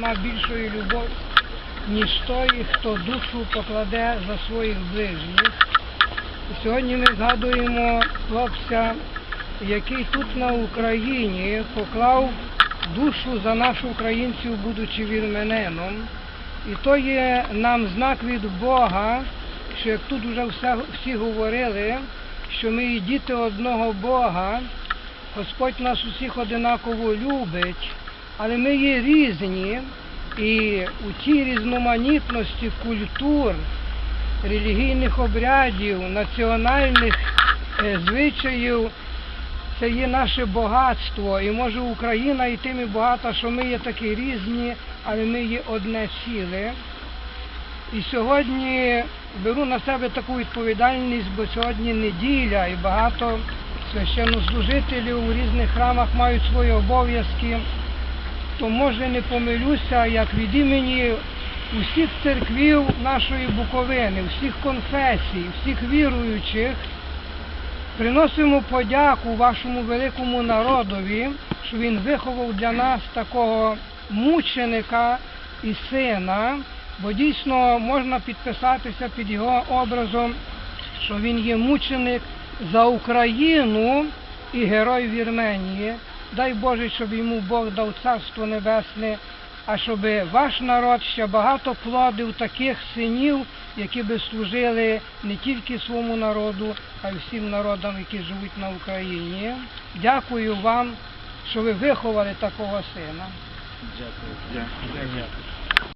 нема більшої любові, ніж той, хто душу покладе за своїх ближніх. Сьогодні ми згадуємо хлопця, який тут на Україні поклав душу за нашу українців, будучи вірменином. І то є нам знак від Бога, що як тут вже всі говорили, що ми є діти одного Бога, Господь нас усіх одинаково любить, але ми є різні, і у тій різноманітності культур, релігійних обрядів, національних е, звичаїв, це є наше багатство. І може Україна і тим і багата, що ми є такі різні, але ми є одне ціле. І сьогодні беру на себе таку відповідальність, бо сьогодні неділя і багато священнослужителів у різних храмах мають свої обов'язки. То може не помилюся, як від імені усіх церквів нашої Буковини, всіх конфесій, всіх віруючих, приносимо подяку вашому великому народові, що він виховав для нас такого мученика і сина, бо дійсно можна підписатися під його образом, що він є мученик за Україну і герой Вірменії. Дай Боже, щоб йому Бог дав царство небесне, а щоб ваш народ ще багато плодив таких синів, які би служили не тільки своєму народу, а й всім народам, які живуть на Україні. Дякую вам, що ви виховали такого сина. Дякую. Дякую.